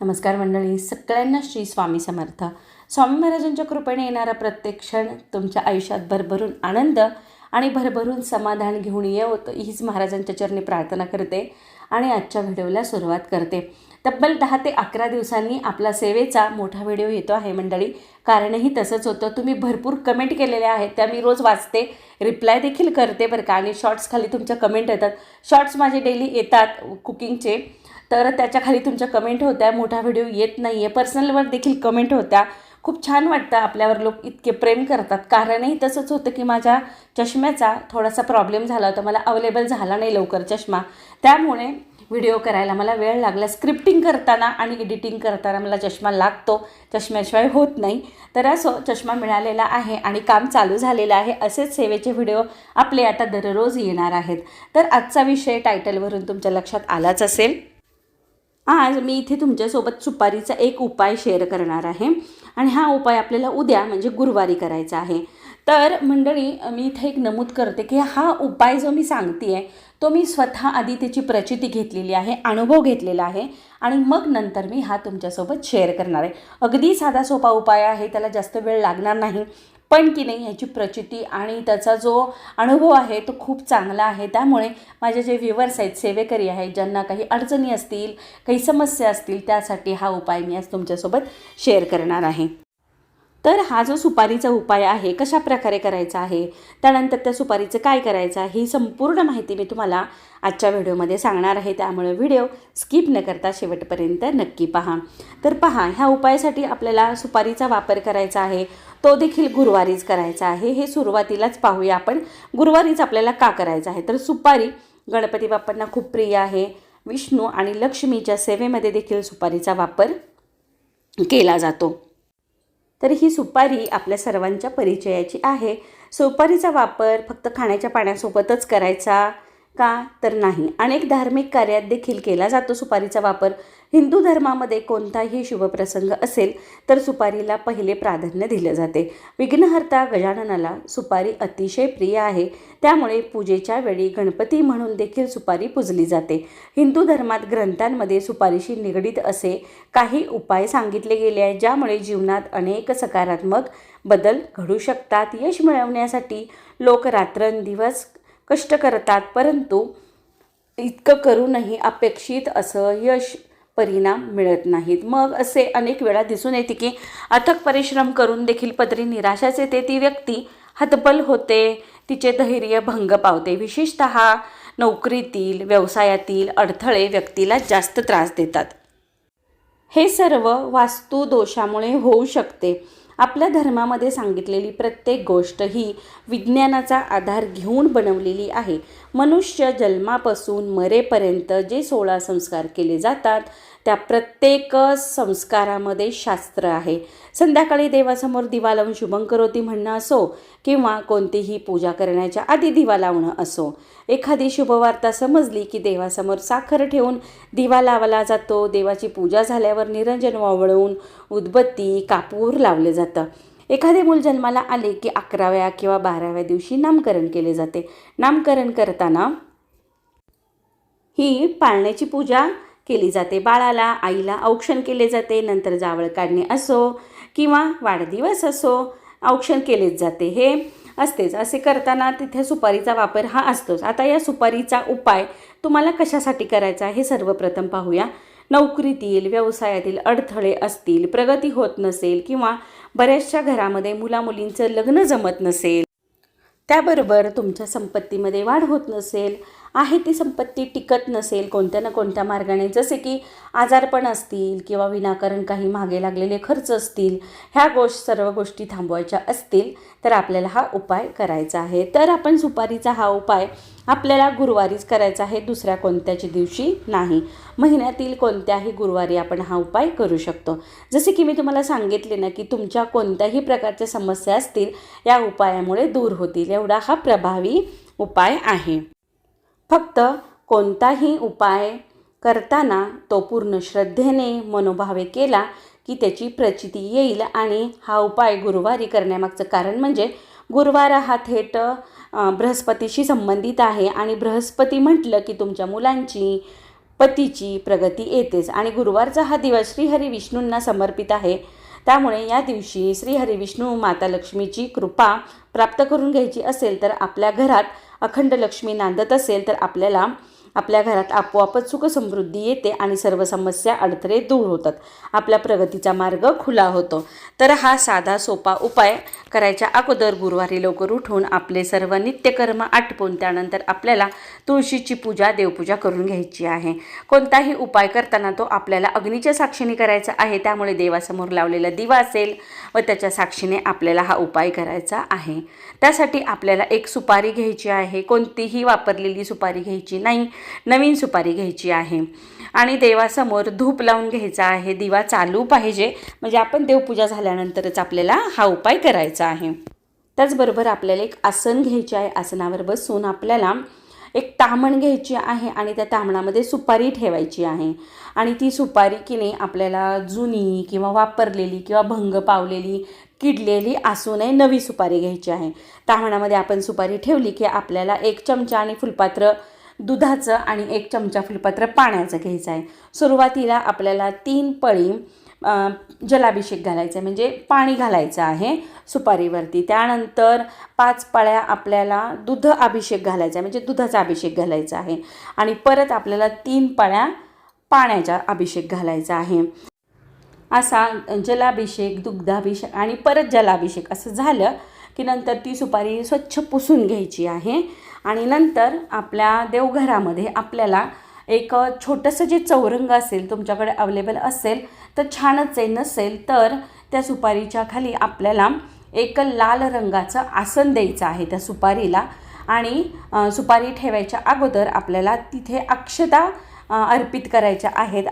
नमस्कार मंडळी सगळ्यांना श्री स्वामी समर्थ. स्वामी महाराजांच्या कृपेने येणारा प्रत्येक क्षण तुमच्या आयुष्यात भरभरून आनंद आणि भरभरून समाधान घेऊन येवत हीच महाराजांच्या चरणी प्रार्थना करते आणि आजच्या व्हिडिओला सुरुवात करते. तब्बल दहा ते अकरा दिवसांनी आपला सेवेचा मोठा व्हिडिओ येतो आहे मंडळी. कारणही तसंच होतं. तुम्ही भरपूर कमेंट केलेल्या आहेत त्या मी रोज वाचते. रिप्लाय देखील करते बरं का आणि शॉर्ट्स खाली तुमच्या कमेंट येतात. शॉर्ट्स माझे डेली येतात कुकिंगचे तर त्याच्याखाली तुमच्या कमेंट होत्या. मोठा व्हिडिओ येत नाही आहे पर्सनलवर देखील कमेंट होत्या. खूप छान वाटतं आपल्यावर लोक इतके प्रेम करतात. कारणही तसंच होतं की माझ्या चष्म्याचा थोडासा प्रॉब्लेम झाला होता. मला अवेलेबल झाला नाही लवकर चष्मा. त्यामुळे व्हिडिओ करायला मला वेळ लागला. स्क्रिप्टिंग करताना आणि एडिटिंग करताना मला चष्मा लागतो. चष्म्याशिवाय होत नाही. तर असो चष्मा मिळालेला आहे आणि काम चालू झालेलं आहे. असेच सेवेचे व्हिडिओ आपले आता दररोज येणार आहेत. तर आजचा विषय टायटलवरून तुमच्या लक्षात आलाच असेल. आज मी इथे तुमच्यासोबत सुपारीचा एक उपाय शेअर करणार आहे. आणि हा उपाय आपल्याला उद्या म्हणजे गुरुवारी करायचा आहे. तर मंडळी मी इथे एक नमूद करते की हा उपाय जो मी सांगते आहे तो मी स्वतः आधी त्याची प्रचिती घेतलेली आहे अनुभव घेतलेला आहे. आणि मग नंतर मी हा तुमच्यासोबत शेअर करणार आहे. अगदी साधा सोपा उपाय आहे त्याला जास्त वेळ लागणार नाही. पण की नाही ह्याची प्रचिती आणि त्याचा जो अनुभव आहे तो खूप चांगला आहे. त्यामुळे माझे जे व्ह्युअर्स आहेत सेवेकरी आहेत ज्यांना काही अडचणी असतील काही समस्या असतील त्यासाठी हा उपाय मी आज तुमच्यासोबत शेअर करणार आहे. तर हा जो सुपारीचा उपाय आहे कशा प्रकारे करायचा आहे त्यानंतर त्या सुपारीचं काय करायचं आहे ही संपूर्ण माहिती मी तुम्हाला आजच्या व्हिडिओमध्ये सांगणार आहे. त्यामुळे व्हिडिओ स्किप न करता शेवटपर्यंत नक्की पहा. तर पहा ह्या उपायासाठी आपल्याला सुपारीचा वापर करायचा आहे तो देखील गुरुवारीच करायचा आहे. हे सुरुवातीलाच पाहूया आपण गुरुवारीच आपल्याला का करायचं आहे? तर सुपारी गणपती बाप्पांना खूप प्रिय आहे. विष्णू आणि लक्ष्मीच्या सेवेमध्ये देखील सुपारीचा वापर केला जातो. तर ही सुपारी आपल्या सर्वांच्या परिचयाची आहे. सुपारीचा वापर फक्त खाण्याच्या पाण्यासोबतच करायचा. का तर नाही. अनेक धार्मिक कार्यात देखील केला जातो सुपारीचा वापर. हिंदू धर्मामध्ये कोणताही शुभप्रसंग असेल तर सुपारीला पहिले प्राधान्य दिले जाते. विघ्नहर्ता गजाननाला सुपारी अतिशय प्रिय आहे. त्यामुळे पूजेच्या वेळी गणपती म्हणून देखील सुपारी पूजली जाते. हिंदू धर्मात ग्रंथांमध्ये सुपारीशी निगडीत असे काही उपाय सांगितले गेले आहेत ज्यामुळे जीवनात अनेक सकारात्मक बदल घडू शकतात. यश मिळवण्यासाठी लोक रात्रंदिवस कष्ट करतात परंतु इतकं करूनही अपेक्षित असं यश परिणाम मिळत नाहीत. मग असे अनेक वेळा दिसून येते की अथक परिश्रम करून देखील पदरी निराशाच येते. ती व्यक्ती हतबल होते तिचे धैर्य भंग पावते. विशेषत नोकरीतील व्यवसायातील अडथळे व्यक्तीला जास्त त्रास देतात. हे सर्व वास्तू दोषामुळे होऊ शकते. आपल्या धर्मामध्ये सांगितलेली प्रत्येक गोष्ट ही विज्ञानाचा आधार घेऊन बनवलेली आहे. मनुष्य जन्मापासून मरेपर्यंत जे सोळा संस्कार केले जातात त्या प्रत्येक संस्कारामध्ये शास्त्र आहे. संध्याकाळी देवासमोर दिवा लावून शुभंकरोती म्हणणं असो किंवा कोणतीही पूजा करण्याच्या आधी दिवा लावणं असो. एखादी शुभवार्ता समजली की देवासमोर साखर ठेवून दिवा लावला जातो. देवाची पूजा झाल्यावर निरंजन वावळवून उदबत्ती कापूर लावले जातं. एखादे मूल जन्माला आले की अकराव्या किंवा बाराव्या दिवशी नामकरण केले जाते. नामकरण करताना ही पाळण्याची पूजा केली जाते. बाळाला आईला औक्षण केले जाते. नंतर जावळ काढणे असो किंवा वाढदिवस असो औक्षण केलेच जाते. हे असतेच. असे करताना तिथे सुपारीचा वापर हा असतोच. आता या सुपारीचा उपाय तुम्हाला कशासाठी करायचा हे सर्वप्रथम पाहूया. नोकरीतील व्यवसायातील अडथळे असतील प्रगती होत नसेल किंवा बऱ्याचशा घरामध्ये मुलामुलींचं लग्न जमत नसेल त्याबरोबर तुमच्या संपत्तीमध्ये वाढ होत नसेल आहे ती संपत्ती टिकत नसेल कोणत्या ना कोणत्या मार्गाने जसे की आजारपण असतील किंवा विनाकारण काही मागे लागलेले खर्च असतील ह्या गोष्ट सर्व गोष्टी थांबवायच्या असतील तर आपल्याला हा उपाय करायचा आहे. तर आपण सुपारीचा हा उपाय आपल्याला गुरुवारीच करायचा आहे दुसऱ्या कोणत्याच्या दिवशी नाही. महिन्यातील कोणत्याही गुरुवारी आपण हा उपाय करू शकतो. जसे की मी तुम्हाला सांगितले ना की तुमच्या कोणत्याही प्रकारच्या समस्या असतील या उपायामुळे दूर होतील. एवढा हा प्रभावी उपाय आहे. फक्त कोणताही उपाय करताना तो पूर्ण श्रद्धेने मनोभावे केला की त्याची प्रचिती येईल आणि हा उपाय गुरुवारी करण्यामागचं कारण म्हणजे गुरुवार हा थेट बृहस्पतीशी संबंधित आहे आणि बृहस्पती म्हटलं की तुमच्या मुलांची पतीची प्रगती येतेच. आणि गुरुवारचा हा दिवस श्रीहरी विष्णूंना समर्पित आहे. त्यामुळे या दिवशी श्रीहरी विष्णू माता लक्ष्मीची कृपा प्राप्त करून घ्यायची असेल तर आपल्या घरात अखंड लक्ष्मी नांदत असेल तर आपल्याला आपल्या घरात आपोआपच सुखसमृद्धी येते आणि सर्व समस्या अडथळे दूर होतात. आपल्या प्रगतीचा मार्ग खुला होतो. तर हा साधा सोपा उपाय करायच्या अगोदर गुरुवारी लवकर उठून आपले सर्व नित्यकर्म आटपून त्यानंतर आपल्याला तुळशीची पूजा देवपूजा करून घ्यायची आहे. कोणताही उपाय करताना तो आपल्याला अग्नीच्या साक्षीने करायचा आहे. त्यामुळे देवासमोर लावलेला दिवा असेल व त्याच्या साक्षीने आपल्याला हा उपाय करायचा आहे. त्यासाठी आपल्याला एक सुपारी घ्यायची आहे. कोणतीही वापरलेली सुपारी घ्यायची नाही. नवीन सुपारी घ्यायची आहे. आणि देवासमोर धूप लावून घ्यायचा आहे. दिवा चालू पाहिजे. म्हणजे आपण देवपूजा झाल्यानंतरच आपल्याला हा उपाय करायचा आहे. त्याचबरोबर आपल्याला एक आसन घ्यायचे आहे. आसनावर बसून आपल्याला एक तामण घ्यायची आहे आणि त्या तामणामध्ये सुपारी ठेवायची आहे. आणि ती सुपारी की नाही आपल्याला जुनी किंवा वापरलेली किंवा भंग पावलेली किडलेली असू नये नवी सुपारी घ्यायची आहे. तामणामध्ये आपण सुपारी ठेवली की आपल्याला एक चमचा आणि फुलपात्र दुधाचं आणि एक चमचा फुलपात्र पाण्याचं घ्यायचं आहे. सुरुवातीला आपल्याला तीन पळी जलाभिषेक घालायचा आहे. म्हणजे पाणी घालायचं आहे सुपारीवरती. त्यानंतर पाच पळ्या आपल्याला दुध अभिषेक घालायचा आहे. म्हणजे दुधाचा अभिषेक घालायचा आहे. आणि परत आपल्याला तीन पळ्या पाण्याचा अभिषेक घालायचा आहे. असा जलाभिषेक दुग्धाभिषेक आणि परत जलाभिषेक असं झालं की नंतर ती सुपारी स्वच्छ पुसून घ्यायची आहे. आणि नंतर आपल्या देवघरामध्ये आपल्याला एक छोटंसं जे चौरंग असेल तुमच्याकडे अवेलेबल असेल तर छानच आहे. नसेल तर त्या सुपारीच्या खाली आपल्याला एक लाल रंगाचं आसन द्यायचं आहे त्या सुपारीला. आणि सुपारी ठेवायच्या अगोदर आपल्याला तिथे अक्षता अर्पित करायच्या आहेत.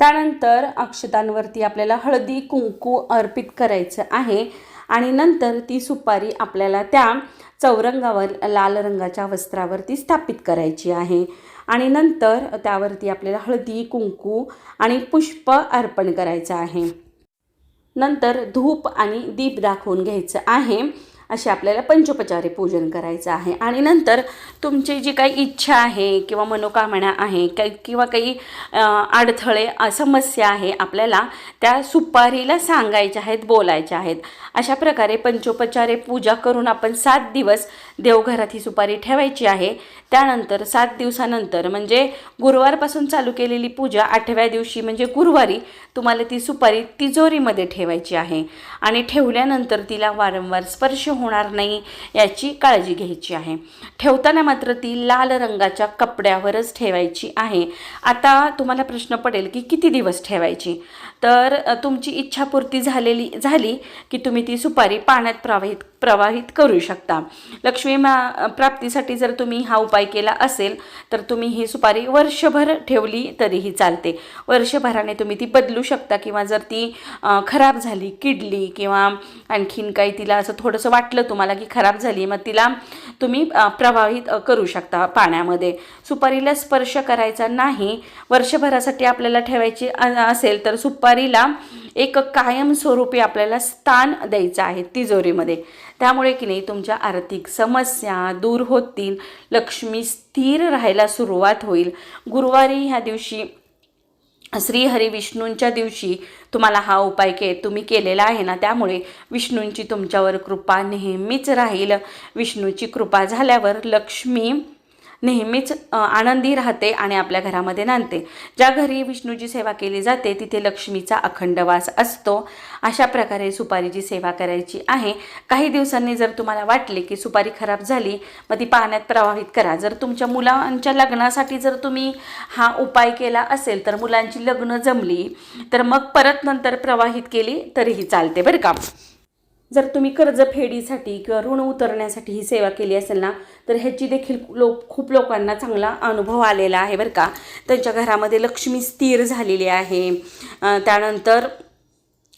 त्यानंतर अक्षतांवरती आपल्याला हळदी कुंकू अर्पित करायचं आहे. आणि नंतर ती सुपारी आपल्याला त्या चौरंगावर लाल रंगाच्या वस्त्रावरती स्थापित करायची आहे. आणि नंतर त्यावरती आपल्याला हळदी कुंकू आणि पुष्प अर्पण करायचं आहे. नंतर धूप आणि दीप दाखवून घ्यायचं आहे. असे आपल्याला पंचोपचारी पूजन करायचं आहे. आणि नंतर तुमची जी काही इच्छा आहे किंवा मनोकामना आहे काही किंवा काही अडथळे समस्या आहे आपल्याला त्या सुपारीला सांगायच्या आहेत बोलायच्या आहेत. अशा प्रकारे पंचोपचारे पूजा करून आपण सात दिवस देवघरात ही सुपारी ठेवायची आहे. त्यानंतर सात दिवसानंतर म्हणजे गुरुवारपासून चालू केलेली पूजा आठव्या दिवशी म्हणजे गुरुवारी तुम्हाला ती सुपारी तिजोरीमध्ये ठेवायची आहे. आणि ठेवल्यानंतर तिला वारंवार स्पर्श होणार नाही याची काळजी घ्यायची आहे. ठेवताना मात्र ती लाल रंगाच्या कपड्यावरच ठेवायची आहे. आता तुम्हाला प्रश्न पडेल की किती दिवस ठेवायची? तर तुमची इच्छापूर्ती झालेली झाली की तुम्ही ती सुपारी पाण्यात प्रवाहित प्रवाहित करू शकता. लक्ष्मी मा प्राप्तीसाठी जर तुम्ही हा उपाय केला असेल तर तुम्ही ही सुपारी वर्षभर ठेवली तरीही चालते. वर्षभराने तुम्ही ती बदलू शकता किंवा जर ती खराब झाली किडली किंवा आणखीन काही तिला असं थोडंसं वाटलं तुम्हाला की खराब झाली मग तिला तुम्ही प्रवाहित करू शकता पाण्यामध्ये. सुपारीला स्पर्श करायचा नाही वर्षभरासाठी आपल्याला ठेवायची असेल तर सुपारीला एक कायमस्वरूपी आपल्याला स्थान द्यायचं आहे तिजोरीमध्ये. त्यामुळे की नाही तुमच्या आर्थिक समस्या दूर होतील लक्ष्मी स्थिर राहायला सुरुवात होईल. गुरुवारी ह्या दिवशी श्रीहरी विष्णूंच्या दिवशी तुम्हाला हा उपाय के तुम्ही केलेला आहे ना त्यामुळे विष्णूंची तुमच्यावर कृपा नेहमीच राहील. विष्णूची कृपा झाल्यावर लक्ष्मी नेहमीच आनंदी राहते आणि आपल्या घरामध्ये नांदते. ज्या घरी विष्णूची सेवा केली जाते तिथे लक्ष्मीचा अखंड वास असतो. अशा प्रकारे सुपारीची सेवा करायची आहे. काही दिवसांनी जर तुम्हाला वाटले की सुपारी खराब झाली मग ती पाण्यात प्रवाहित करा. जर तुमच्या मुलांच्या लग्नासाठी जर तुम्ही हा उपाय केला असेल तर मुलांची लग्न जमली तर मग परत नंतर प्रवाहित केली तरीही चालते बरं का? जर तुम्ही कर्जफेडीसाठी किंवा ऋण उतरण्यासाठी ही सेवा केली असेल ना तर ह्याची देखील लोक खूप लोकांना चांगला अनुभव आलेला आहे बरं का. त्यांच्या घरामध्ये लक्ष्मी स्थिर झालेली आहे. त्यानंतर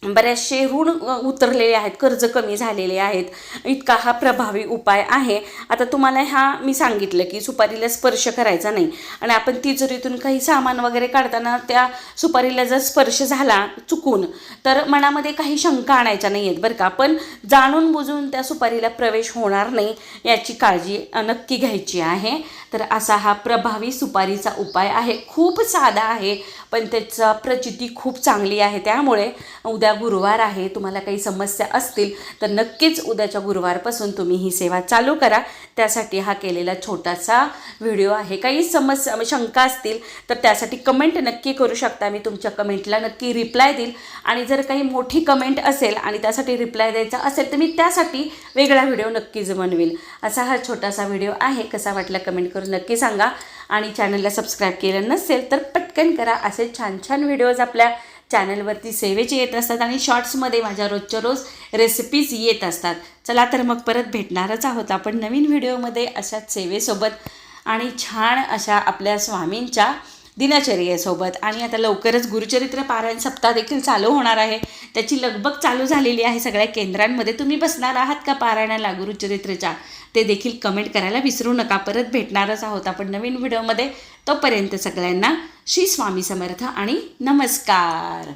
बरेचसे ऋण उतरलेले आहेत कर्ज कमी झालेले आहेत. इतका हा प्रभावी उपाय आहे. आता तुम्हाला हा मी सांगितलं की सुपारीला स्पर्श करायचा नाही. आणि आपण तिजोरीतून काही सामान वगैरे काढताना त्या सुपारीला जर स्पर्श झाला चुकून तर मनामध्ये काही शंका आणायच्या नाही आहेत बरं का. पण जाणून बुजून त्या सुपारीला प्रवेश होणार नाही याची काळजी नक्की घ्यायची आहे. तर असा हा प्रभावी सुपारीचा उपाय आहे. खूप साधा आहे पण त्याचा प्रचिती खूप चांगली आहे. त्यामुळे उद्या उद्या गुरुवार आहे तुम्हाला काही समस्या असतील तर नक्कीच उद्याच्या गुरुवारपासून तुम्ही ही सेवा चालू करा. त्यासाठी हा केलेला छोटासा व्हिडिओ आहे. काही समस्या म्हणजे शंका असतील तर त्यासाठी कमेंट नक्की करू शकता. मी तुमच्या कमेंटला नक्की रिप्लाय देईल. आणि जर काही मोठी कमेंट असेल आणि त्यासाठी रिप्लाय द्यायचा असेल तर मी त्यासाठी वेगळा व्हिडिओ नक्कीच बनवेल असा हा छोटासा व्हिडिओ आहे. कसा वाटला कमेंट करून नक्की सांगा. आणि चॅनलला सबस्क्राईब केलं नसेल तर पटकन करा. असे छान छान व्हिडिओज आपल्या चॅनलवरती सेवेचे येत असतात आणि शॉर्ट्समध्ये माझ्या रोजच्या रोज रेसिपीज येत असतात. चला तर मग परत भेटणारच आहोत आपण नवीन व्हिडिओमध्ये अशाच सेवेसोबत. आणि छान अशा आपल्या स्वामींच्या दिनचर्येसोबत. आणि आता लवकरच गुरुचरित्र पारायण सप्ताह देखील चालू होणार आहे. त्याची लगबग चालू झालेली आहे सगळ्या केंद्रांमध्ये. तुम्ही बसणार आहात का पारायणाला गुरुचरित्रच्या? ते देखील कमेंट करायला विसरू नका. परत भेटणारच आहोत आपण नवीन व्हिडिओमध्ये. तोपर्यंत सगळ्यांना श्री स्वामी समर्थ आणि नमस्कार.